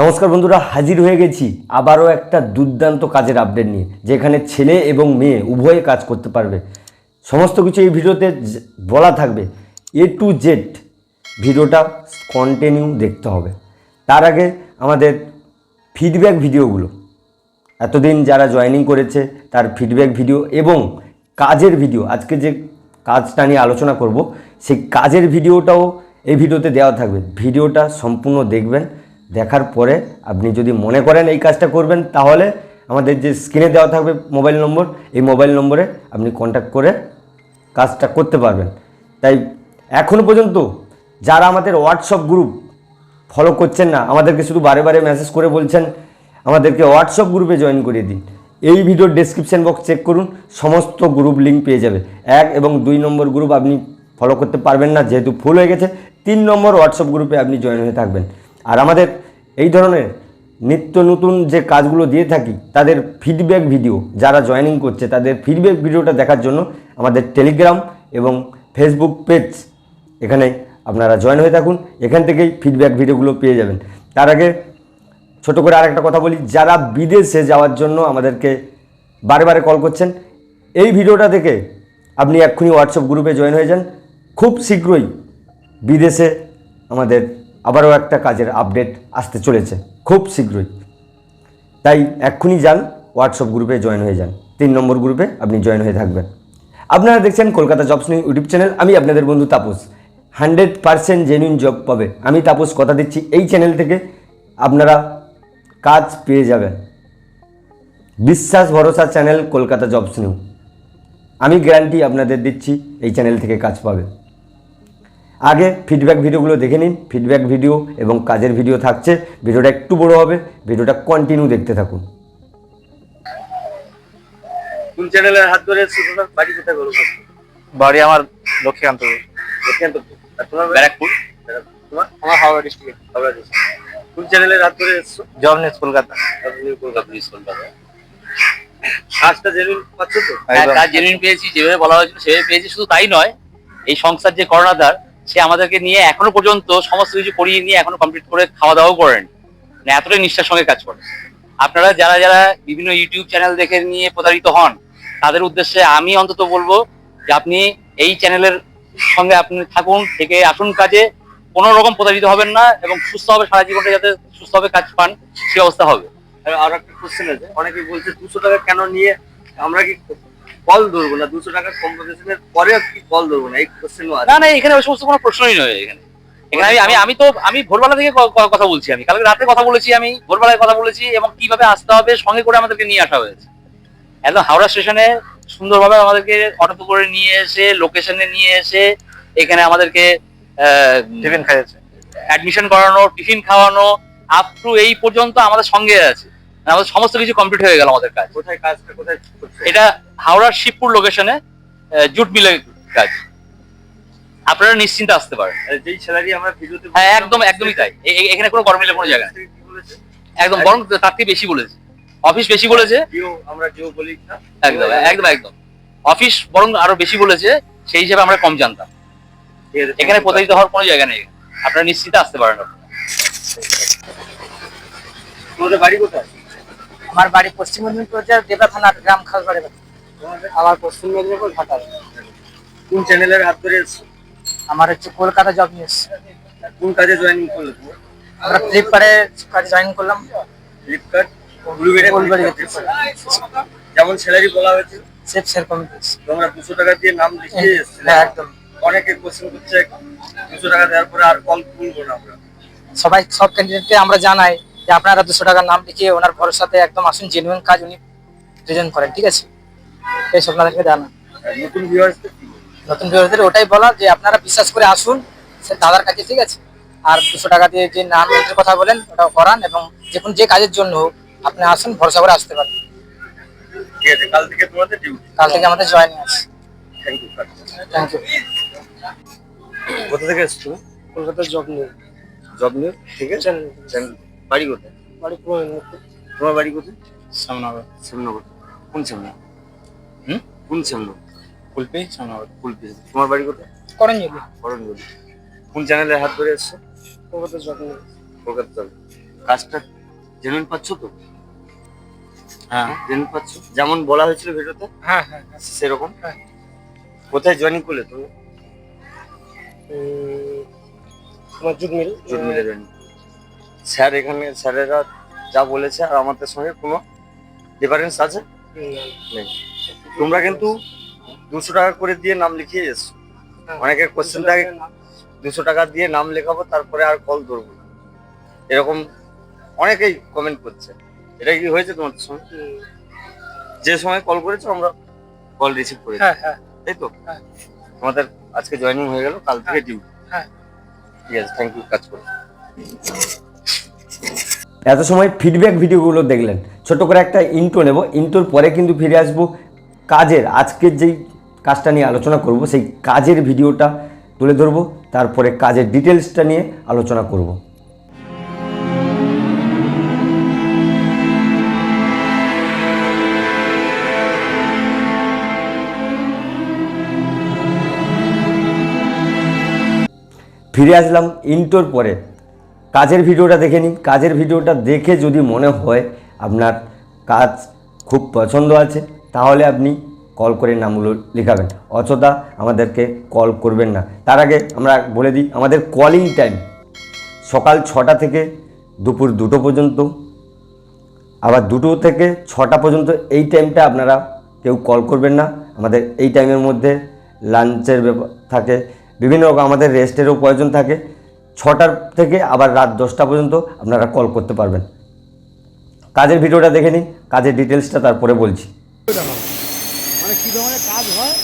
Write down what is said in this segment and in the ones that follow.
নমস্কার বন্ধুরা, হাজির হয়ে গেছি আবারও একটা দুর্দান্ত কাজের আপডেট নিয়ে, যেখানে ছেলে এবং মেয়ে উভয়ে কাজ করতে পারবে। সমস্ত কিছু এই ভিডিওতে বলা থাকবে। এ টু জেড ভিডিওটা কন্টিনিউ দেখতে হবে। তার আগে আমাদের ফিডব্যাক ভিডিওগুলো। এতদিন যারা জয়েনিং করেছে, তার ফিডব্যাক ভিডিও এবং কাজের ভিডিও, আজকে যে কাজটা নিয়ে আলোচনা করব, সেই কাজের ভিডিওটাও এই ভিডিওতে দেওয়া থাকবে। ভিডিওটা সম্পূর্ণ দেখবেন। দেখার পরে আপনি যদি মনে করেন এই কাজটা করবেন, তাহলে আমাদের যে স্ক্রিনে দেওয়া থাকবে মোবাইল নম্বর, এই মোবাইল নম্বরে আপনি কন্ট্যাক্ট করে কাজটা করতে পারবেন। তাই এখনও পর্যন্ত যারা আমাদের হোয়াটসঅ্যাপ গ্রুপ ফলো করছেন না, আমাদেরকে শুধু বারে বারে মেসেজ করে বলছেন, আমাদেরকে হোয়াটসঅ্যাপ গ্রুপে জয়েন করিয়ে দিন। এই ভিডিওর ডেসক্রিপশন বক্স চেক করুন, সমস্ত গ্রুপ লিঙ্ক পেয়ে যাবে। এক এবং দুই নম্বর গ্রুপ আপনি ফলো করতে পারবেন না, যেহেতু ফুল হয়ে গেছে, তিন নম্বর হোয়াটসঅ্যাপ গ্রুপে আপনি জয়েন হয়ে থাকবেন। আর আমাদের এই ধরনের নিত্য নতুন যে কাজগুলো দিয়ে থাকি, তাদের ফিডব্যাক ভিডিও যারা জয়েনিং করছে, তাদের ফিডব্যাক ভিডিওটা দেখার জন্য আমাদের টেলিগ্রাম এবং ফেসবুক পেজ এখানে আপনারা জয়েন হয়ে থাকুন। এখান থেকেই ফিডব্যাক ভিডিওগুলো পেয়ে যাবেন। তার আগে ছোট করে আরেকটা কথা বলি, যারা বিদেশে যাওয়ার জন্য আমাদেরকে বারে বারে কল করছেন, এই ভিডিওটা থেকে আপনি এক্ষুনি হোয়াটসঅ্যাপ গ্রুপে জয়েন হয়ে যান। খুব শীঘ্রই বিদেশে আমাদের আবারও একটা কাজের আপডেট আসতে চলেছে, খুব শীঘ্রই। তাই এক্ষুনি যান হোয়াটসঅ্যাপ গ্রুপে জয়েন হয়ে যান। তিন নম্বর গ্রুপে আপনি জয়েন হয়ে থাকবেন। আপনারা দেখছেন Kolkata jobs new YouTube channel আমি আপনাদের বন্ধু Tapas. Hundred percent genuine job পাবে। আমি তাপস কথা দিচ্ছি এই চ্যানেল থেকে। আপনারা কাজ পেয়ে যাবেন। বিশ্বাস ভরসা চ্যানেল কলকাতা জবস নিউ আমি গ্যারান্টি আপনাদের দিচ্ছি, এই চ্যানেল থেকে কাজ পাবে। আগে ফিডব্যাক ভিডিওগুলো দেখে নিন। ফিডব্যাক ভিডিও এবং কাজের ভিডিও থাকছে। ভিডিওটা একটু বড় হবে। ভিডিওটা কন্টিনিউ দেখতে থাকুন। কোন চ্যানেলের হাত ধরে বাড়ি কোথায় করো বাড়ি আমার লক্ষ্মীকান্ত লক্ষ্মীকান্তপুর। আর তোমার ব্যারাকপুর। তোমার? আমার হাওড়া ডিস্ট্রিক্ট হাওড়া district। কোন চ্যানেলের হাত ধরে এসছো? Job news Kolkata. আপনি কলকাতা কলকাতা। কাজটা জেনুইন পাচ্ছ তো। হ্যাঁ, কাজ জেনুইন পেয়েছি। যেভাবে বলা হয়েছিল সেভাবে পেয়েছি। শুধু তাই নয় এই সংস্থার যে করোনাদার সে আমাদেরকে নিয়ে এখনও পর্যন্ত সমস্ত কিছু করিয়ে নিয়ে এখনও কমপ্লিট করে খাওয়া দাওয়াও করেন। মানে এতটাই নিষ্ঠার সঙ্গে কাজ করেন আপনারা যারা যারা বিভিন্ন ইউটিউব চ্যানেল দেখে নিয়ে প্রতারিত হন, তাদের উদ্দেশ্যে আমি অন্তত বলব যে আপনি এই চ্যানেলের সঙ্গে আপনি থাকুন, থেকে আসুন কাজে। কোনো রকম প্রতারিত হবেন না এবং সুস্থভাবে সারা জীবনটা যাতে সুস্থভাবে কাজ পান, সে অবস্থা হবে। আর আর একটা কোশ্চেন আছে। অনেকে বলছে দুশো টাকা কেন নিয়ে আমরা কি কল ধরবো না দুশো টাকার কম্পোজিশনের পরে কি কল ধরবো না এই কোশ্চেনও আছে। না না এখানে ওই সমস্ত কোনো প্রশ্নই নয় এখানে। এখানে আমি আমি আমি তো আমি ভোরবেলা থেকে কথা বলছি আমি। কালকে রাতে কথা বলেছি আমি ভোরবেলায় কথা বলেছি এবং কীভাবে আসতে হবে সঙ্গে করে আমাদেরকে নিয়ে আসা হয়েছে। একদম হাওড়া স্টেশনে সুন্দরভাবে আমাদেরকে অটোতে করে নিয়ে এসে লোকেশনে নিয়ে এসে এখানে আমাদেরকে টিফিন খাইয়েছে। অ্যাডমিশন করানো টিফিন খাওয়ানো আপ টু এই পর্যন্ত আমাদের সঙ্গে আছে। আমাদের সমস্ত কিছু কমপ্লিট হয়ে গেল আমাদের কাজ। কোথায় কাজটা কোথায় এটা হাওড়ার শিবপুর লোকেশনে জুট মিলের কাজ। আপনারা নিশ্চিন্তে আসতে পারেন। যেই স্যালারি আমরা ভিডিওতে হ্যাঁ একদম একদমই তাই। এখানে কোনো গরমিলের কোনো জায়গা নেই। একদম বরং তার থেকে বেশি বলেছে। অফিস বেশি বলেছে। আমরা জিও বলি না। একদম একদম একদম। অফিস বরং আরও বেশি বলেছে সেই হিসাবে আমরা কম জানতাম। এখানে প্রতারিত হওয়ার কোনো জায়গা নেই। আপনারা নিশ্চিন্তে আসতে পারেন। আপনারা। তোমাদের বাড়ি কোথায়? আমার বাড়ি পশ্চিম মেদিনীপুর জেলার দেবরা থানার গ্রাম খালবাড়ি আমার পশ্চিম মেদিনীপুর ঘাটাল। কোন চ্যানেলের হাত ধরে এসছো? আমার হচ্ছে কলকাতা জব নিউজ। কোন কাজে জয়েনিং করলে? তুমি আমরা ফ্লিপকার্টে কাজে জয়েন করলাম। ফ্লিপকার্ট? যেমন স্যালারি বলা হয়েছে। সেফ সেরকম তোমরা দুশো টাকা দিয়ে নাম লিখিয়ে এসেছিলে। হ্যাঁ একদম। অনেকে কোশ্চেন করছে দুশো টাকা দেওয়ার পরে আর কল তুলবো না আমরা। সবাই সব ক্যান্ডিডেটকে আমরা জানাই। যে আপনারা দুশো টাকার নাম লিখিয়ে ওনার ভরসাতে একদম আসুন জেনুইন কাজ উনি প্রেজেন্ট করেন ঠিক আছে? এই সব আপনাদেরকে জানা নতুন ভিউয়ার্সদের নতুন ভিউয়ারদের ওটাই বলা যে আপনারা বিশ্বাস করে আসুন সে দাদার কাছে ঠিক আছে? আর দুশো টাকা দিয়ে যে নাম এন্ট্রির কথা বলেন ওটাও করান এবং যে কোনো যে কাজের জন্য হোক আপনি আসুন ভরসা করে আসতে পারেন। ঠিক আছে কাল থেকে তোমাদের ডিউটি কাল থেকে আমাদের জয়েনিং আছে। থ্যাংক ইউ থ্যাংক ইউ কোথা থেকে এসছো? কলকাতার জব নিয়ে জব নিয়ে ঠিক আছে। চ্যানেল বাড়ি কোথায়? বাড়ি তোমার বাড়ি কোথায়? সামনাবাদ শ্যামনগর। কোন শ্যামনগর? হুম? কোন শ্যামনগর? কুলপি সামনাবাদ কুলপি। তোমার বাড়ি কোথায়? করেন যদি করণগলি কোন চ্যানেলের হাত ধরে এসছো? কলকাতার জব কলকাতা যাবে কাজটা জেনুইন পাচ্ছ তো? হ্যাঁ। জেনুইন পাচ্ছ? যেমন বলা হয়েছিল ভিডিওতে হ্যাঁ হ্যাঁ হ্যাঁ। সেরকম? হ্যাঁ। কোথায় জয়েনিং করলে তুমি? আমার যুগ মিল জুট মিলে জয়েনিং স্যার এখানে স্যারেরা যা বলেছে আর আমাদের সঙ্গে কোনো ডিফারেন্স আছে? নেই। তোমরা কিন্তু দুশো টাকা করে দিয়ে নাম লিখিয়ে এসছো। অনেকের কোশ্চেন থাকে দুশো টাকা দিয়ে নাম লেখাবো তারপরে আর কল ধরবো। এরকম অনেকেই কমেন্ট করছে। এটা কি হয়েছে তোমাদের সঙ্গে? যে সময় কল করেছ আমরা কল রিসিভ করেছি। হ্যাঁ হ্যাঁ। তাই তো? হ্যাঁ। তোমাদের আজকে জয়েনিং হয়ে গেল কাল থেকে ডিউটি হ্যাঁ। ঠিক আছে থ্যাংক ইউ কাজ করো। এত সময় ফিডব্যাক ভিডিওগুলো দেখলেন। ছোট করে একটা ইন্টো নেব। ইন্টোর পরে কিন্তু ফিরে আসব। কাজের, আজকের যেই কাজটা নিয়ে আলোচনা করব, সেই কাজের ভিডিওটা তুলে ধরবো। তারপরে কাজের ডিটেলসটা নিয়ে আলোচনা করব। ফিরে আসলাম ইন্টোর পরে। কাজের ভিডিওটা দেখে নিন। কাজের ভিডিওটা দেখে যদি মনে হয় আপনার কাজ খুব পছন্দ আছে, তাহলে আপনি কল করে নামগুলো লেখাবেন। অযথা আমাদেরকে কল করবেন না। তার আগে আমরা বলে দিই, আমাদের কলিং টাইম সকাল ছটা থেকে দুপুর দুটো পর্যন্ত, আবার দুটো থেকে ছটা পর্যন্ত এই টাইমটা আপনারা কেউ কল করবেন না। আমাদের এই টাইমের মধ্যে লাঞ্চের ব্যাপার থাকে, বিভিন্ন রকম আমাদের রেস্টেরও প্রয়োজন থাকে। ছটার থেকে আবার রাত দশটা পর্যন্ত আপনারা কল করতে পারবেন। কাজের ভিডিওটা দেখে নিন, কাজের ডিটেলসটা তারপরে বলছি। মানে কাজ হয়?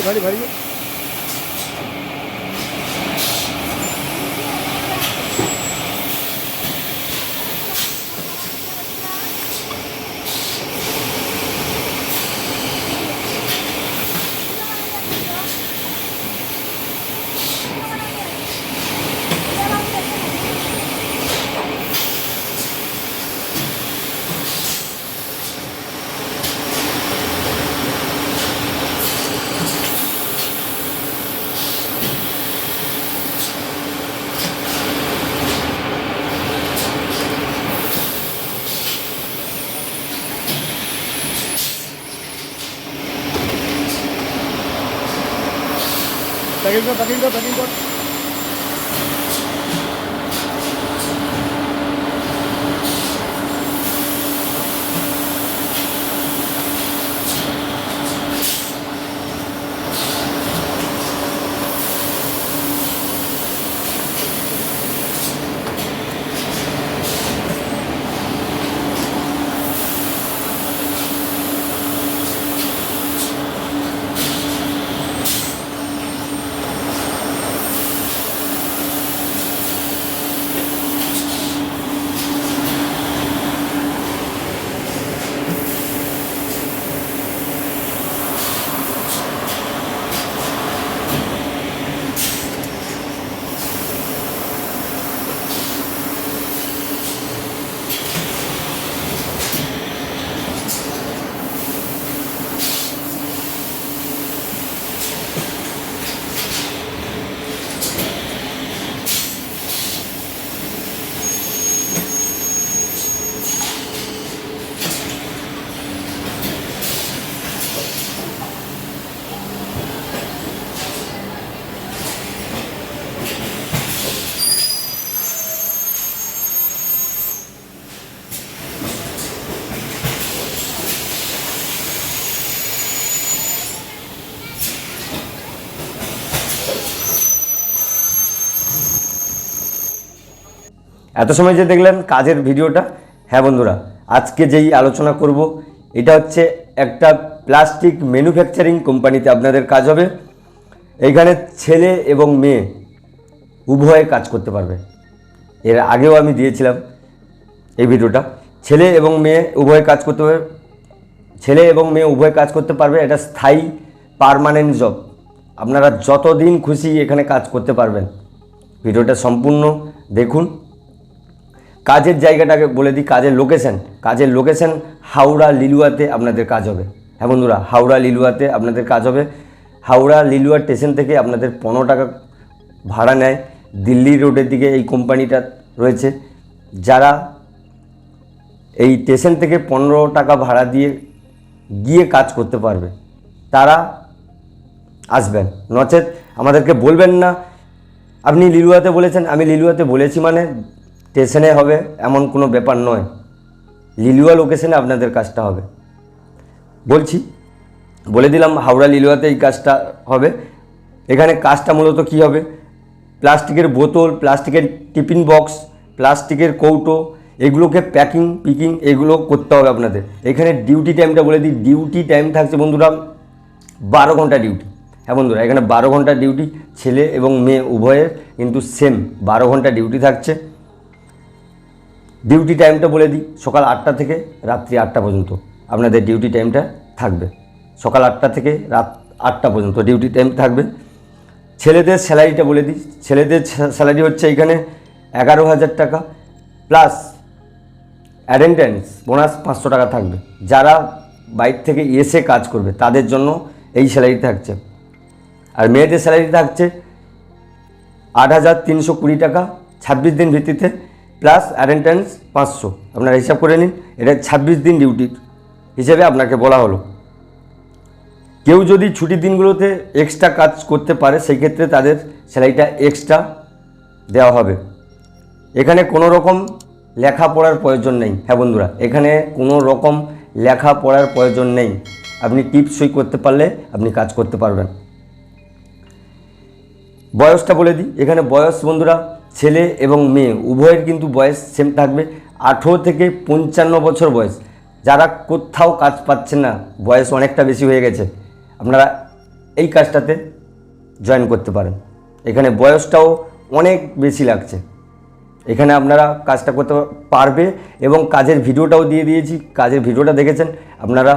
भरी भरी Patington, Patington, Patington. এত সময় যে দেখলেন কাজের ভিডিওটা। হ্যাঁ বন্ধুরা, আজকে যেই আলোচনা করব, এটা হচ্ছে একটা প্লাস্টিক ম্যানুফ্যাকচারিং কোম্পানিতে আপনাদের কাজ হবে। এইখানে ছেলে এবং মেয়ে উভয়ে কাজ করতে পারবে। এর আগেও আমি দিয়েছিলাম এই ভিডিওটা। ছেলে এবং মেয়ে উভয়ে কাজ করতে পারবে। ছেলে এবং মেয়ে উভয় কাজ করতে পারবে, এটা স্থায়ী পারমানেন্ট জব আপনারা যতদিন খুশি এখানে কাজ করতে পারবেন। ভিডিওটা সম্পূর্ণ দেখুন। কাজের জায়গাটাকে বলে দিই কাজের লোকেশন কাজের লোকেশন হাওড়া লিলুয়াতে আপনাদের কাজ হবে। হ্যাঁ বন্ধুরা, হাওড়া লিলুয়াতে আপনাদের কাজ হবে। হাওড়া লিলুয়া স্টেশন থেকে আপনাদের পনেরো টাকা ভাড়া নেয়। দিল্লি রোডের দিকে এই কোম্পানিটা রয়েছে। যারা এই স্টেশন থেকে পনেরো টাকা ভাড়া দিয়ে গিয়ে কাজ করতে পারবে, তারা আসবেন। নচেত আমাদেরকে বলবেন না। আপনি লিলুয়াতে বলেছেন, আমি লিলুয়াতে বলেছি মানে স্টেশনে হবে, এমন কোনো ব্যাপার নয়। লিলুয়া লোকেশনে আপনাদের কাজটা হবে। বলছি, বলে দিলাম হাওড়া লিলুয়াতে এই কাজটা হবে। এখানে কাজটা মূলত কী হবে? প্লাস্টিকের বোতল, প্লাস্টিকের টিফিন বক্স, প্লাস্টিকের কৌটো, এগুলোকে প্যাকিং, পিকিং, এগুলো করতে হবে আপনাদের। এখানে ডিউটি টাইমটা বলে দিই, ডিউটি টাইম থাকছে বন্ধুরা বারো ঘণ্টা ডিউটি। হ্যাঁ বন্ধুরা, এখানে বারো ঘণ্টা ডিউটি, ছেলে এবং মেয়ে উভয়ের কিন্তু সেম বারো ঘণ্টা ডিউটি থাকছে। ডিউটি টাইমটা বলে দিই, সকাল আটটা থেকে রাত্রি আটটা পর্যন্ত। আপনাদের ডিউটি টাইমটা থাকবে। সকাল আটটা থেকে রাত আটটা পর্যন্ত ডিউটি টাইম থাকবে। ছেলেদের স্যালারিটা বলে দিই, ছেলেদের স্যালারি হচ্ছে এখানে এগারো হাজার টাকা, প্লাস অ্যাটেন্ডেন্স, বোনাস পাঁচশো টাকা থাকবে। যারা বাইক থেকে এসে কাজ করবে, তাদের জন্য এই স্যালারি থাকছে। আর মেয়েদের স্যালারি থাকছে আট হাজার তিনশো কুড়ি টাকা, ছাব্বিশ দিন ভিত্তিতে প্লাস অ্যাটেন্ডেন্স পাঁচশো। আপনারা হিসাব করে নিন, এটা ছাব্বিশ দিন ডিউটির হিসেবে আপনাকে বলা হলো। কেউ যদি ছুটির দিনগুলোতে এক্সট্রা কাজ করতে পারে সেই ক্ষেত্রে তাদের স্যালারিটা এক্সট্রা দেওয়া হবে। এখানে কোনো রকম লেখাপড়ার প্রয়োজন নেই। হ্যাঁ বন্ধুরা, এখানে কোনো রকম লেখাপড়ার প্রয়োজন নেই। আপনি টিপস সই করতে পারলে আপনি কাজ করতে পারবেন। বয়সটা বলে দিই। এখানে বয়স বন্ধুরা ছেলে এবং মেয়ে, উভয়ের কিন্তু বয়স সেম থাকবে। আঠেরো থেকে পঞ্চান্ন বছর বয়স। যারা কোথাও কাজ পাচ্ছেন না, বয়স অনেকটা বেশি হয়ে গেছে, আপনারা এই কাজটাতে জয়েন করতে পারেন। এখানে বয়সটাও অনেক বেশি লাগছে। এখানে আপনারা কাজটা করতে পারবে এবং কাজের ভিডিওটাও দিয়ে দিয়েছি। কাজের ভিডিওটা দেখেছেন, আপনারা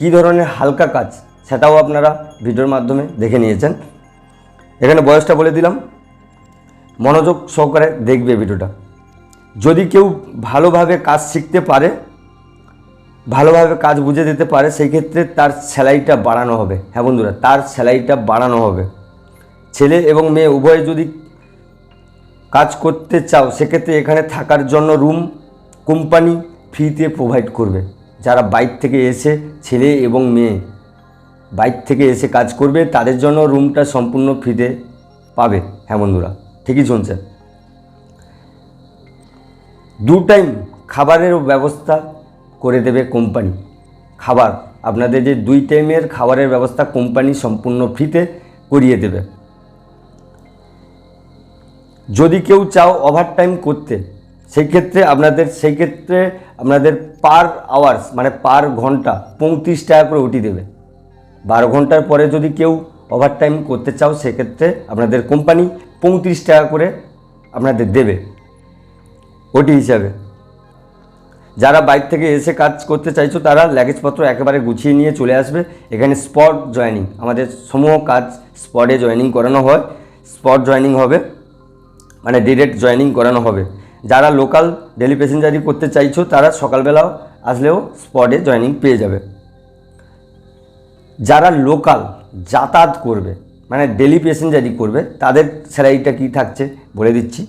কী ধরনের হালকা কাজ, সেটাও আপনারা ভিডিওর মাধ্যমে দেখে নিয়েছেন। এখানে বয়সটা বলে দিলাম। মনোযোগ সহকারে দেখবে ভিডিওটা। যদি কেউ ভালোভাবে কাজ শিখতে পারে, ভালোভাবে কাজ বুঝে দিতে পারে, সেই ক্ষেত্রে তার স্যালারিটা বাড়ানো হবে। হ্যাঁ বন্ধুরা, তার স্যালারিটা বাড়ানো হবে। ছেলে এবং মেয়ে উভয়ে যদি কাজ করতে চাও, সেক্ষেত্রে এখানে থাকার জন্য রুম, কোম্পানি ফ্রিতে প্রোভাইড করবে। যারা বাইক থেকে এসে ছেলে এবং মেয়ে বাইক থেকে এসে কাজ করবে, তাদের জন্য রুমটা সম্পূর্ণ ফ্রিতে পাবে। হ্যাঁ বন্ধুরা। ঠিকই শুনছেন। দু টাইম খাবারেরও ব্যবস্থা করে দেবে কোম্পানি খাবার, আপনাদের যে দুই টাইমের খাবারের ব্যবস্থা কোম্পানি সম্পূর্ণ ফ্রিতে করিয়ে দেবে। যদি কেউ চাও ওভার টাইম করতে সেই ক্ষেত্রে আপনাদের সেই ক্ষেত্রে আপনাদের পার আওয়ার্স মানে পার ঘণ্টা পঁয়ত্রিশ টাকা করে ওটি দেবে। বারো ঘণ্টার পরে যদি কেউ ওভার টাইম করতে চাও, সেক্ষেত্রে আপনাদের কোম্পানি পঁয়ত্রিশ টাকা করে আপনাদের দেবে, ওটি হিসাবে। যারা বাইক থেকে এসে কাজ করতে চাইছো, তারা ল্যাগেজপত্র একেবারে গুছিয়ে নিয়ে চলে আসবে। এখানে স্পট জয়েনিং আমাদের সমূহ কাজ স্পটে জয়েনিং করানো হয়। স্পট জয়েনিং হবে মানে ডিরেক্ট জয়েনিং করানো হবে। যারা লোকাল ডেলি প্যাসেঞ্জারি করতে চাইছো, তারা সকালবেলাও আসলেও স্পটে জয়েনিং পেয়ে যাবে। যারা লোকাল যাতায়াত করবে মানে ডেলি প্যাসেঞ্জারি করবে, তাদের স্যালারিটা কী থাকছে বলে দিচ্ছি।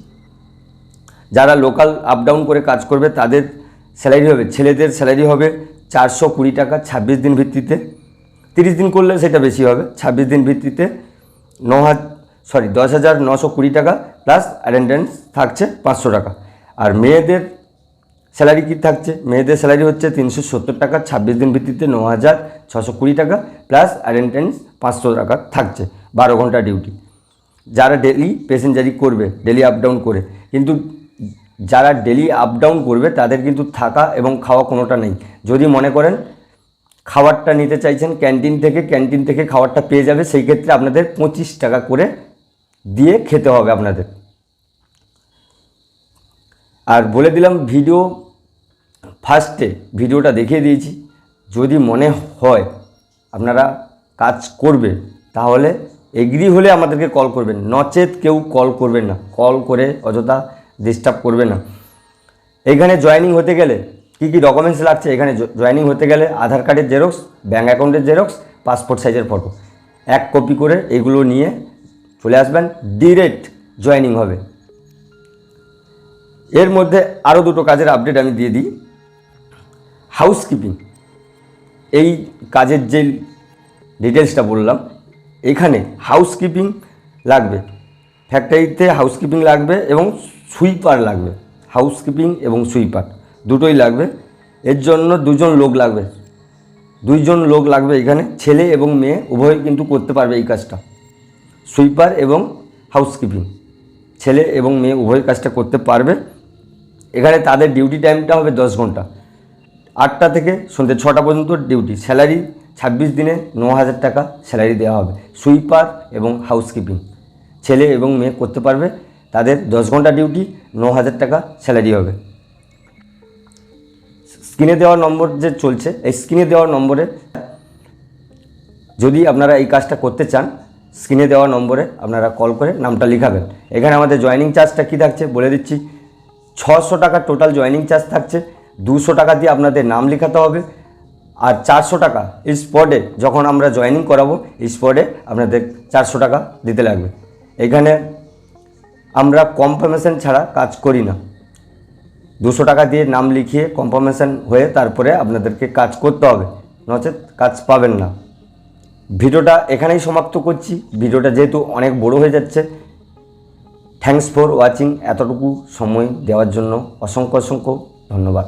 যারা লোকাল আপ ডাউন করে কাজ করবে, তাদের স্যালারি হবে, ছেলেদের স্যালারি হবে চারশো কুড়ি টাকা ছাব্বিশ দিন ভিত্তিতে। তিরিশ দিন করলে সেটা বেশি হবে, ছাব্বিশ দিন ভিত্তিতে ন সরি দশ হাজার নশো কুড়ি টাকা প্লাস অ্যাটেন্ডেন্স থাকছে পাঁচশো টাকা। আর মেয়েদের স্যালারি কী থাকছে? মেয়েদের স্যালারি হচ্ছে তিনশো সত্তর টাকা ছাব্বিশ দিন ভিত্তিতে ন হাজার ছশো কুড়ি টাকা প্লাস অ্যাটেন্ডেন্স পাঁচশো টাকা থাকছে, বারো ঘণ্টা ডিউটি যারা ডেলি প্যাসেঞ্জারি করবে ডেলি আপ ডাউন করে, কিন্তু যারা ডেলি আপ ডাউন করবে, তাদের কিন্তু থাকা এবং খাওয়া কোনোটা নেই। যদি মনে করেন খাবারটা নিতে চাইছেন ক্যান্টিন থেকে ক্যান্টিন থেকে খাবারটা পেয়ে যাবে, সেই ক্ষেত্রে আপনাদের পঁচিশ টাকা করে দিয়ে খেতে হবে আপনাদের। আর বলে দিলাম ভিডিও ফার্স্টে ভিডিওটা দেখিয়ে দিয়েছি। যদি মনে হয় আপনারা কাজ করবে, তাহলে এগ্রি হলে আমাদেরকে কল করবেন। নচেত কেউ কল করবেন না। কল করে অযথা ডিস্টার্ব করবে না। এখানে জয়েনিং হতে গেলে কী কী ডকুমেন্টস লাগছে? এখানে জয়েনিং হতে গেলে আধার কার্ডের জেরক্স ব্যাঙ্ক অ্যাকাউন্টের জেরক্স পাসপোর্ট সাইজের ফটো এক কপি করে এগুলো নিয়ে চলে আসবেন। ডিরেক্ট জয়েনিং হবে। এর মধ্যে আরও দুটো কাজের আপডেট আমি দিয়ে দিই। হাউসকিপিং এই কাজের যে ডিটেলসটা বললাম। এখানে হাউসকিপিং লাগবে। ফ্যাক্টরিতে হাউসকিপিং লাগবে এবং সুইপার লাগবে। হাউসকিপিং এবং সুইপার দুটোই লাগবে। এর জন্য দুজন লোক লাগবে। দুইজন লোক লাগবে এখানে। ছেলে এবং মেয়ে উভয় কিন্তু করতে পারবে এই কাজটা। সুইপার এবং হাউসকিপিং ছেলে এবং মেয়ে উভয় কাজটা করতে পারবে। এখানে তাদের ডিউটি টাইমটা হবে দশ ঘণ্টা। আটটা থেকে সন্ধ্যে ছটা পর্যন্ত ডিউটি স্যালারি ছাব্বিশ দিনে ন হাজার টাকা স্যালারি দেওয়া হবে। সুইপার এবং হাউসকিপিং ছেলে এবং মেয়ে করতে পারবে, তাদের দশ ঘণ্টা ডিউটি ন হাজার টাকা স্যালারি হবে। স্ক্রিনে দেওয়া নম্বর যে চলছে, এই স্ক্রিনে দেওয়া নম্বরে যদি আপনারা এই কাজটা করতে চান, স্ক্রিনে দেওয়া নম্বরে আপনারা কল করে নামটা লিখাবেন। এখানে আমাদের জয়েনিং চার্জটা কী থাকছে বলে দিচ্ছি। ছশো টাকা টোটাল জয়েনিং চার্জ থাকছে। দুশো টাকা দিয়ে আপনাদের নাম লেখাতে হবে। আর চারশো টাকা স্পটে যখন আমরা জয়েনিং করাবো স্পটে আপনাদের চারশো টাকা দিতে লাগবে। এখানে আমরা কনফার্মেশন ছাড়া কাজ করি না। দুশো টাকা দিয়ে নাম লিখিয়ে কনফার্মেশন হয়ে তারপরে আপনাদেরকে কাজ করতে হবে। নচেত কাজ পাবেন না। ভিডিওটা এখানেই সমাপ্ত করছি। ভিডিওটা যেহেতু অনেক বড় হয়ে যাচ্ছে থ্যাংকস ফর ওয়াচিং এতটুকু সময় দেওয়ার জন্য অসংখ্য অসংখ্য ধন্যবাদ।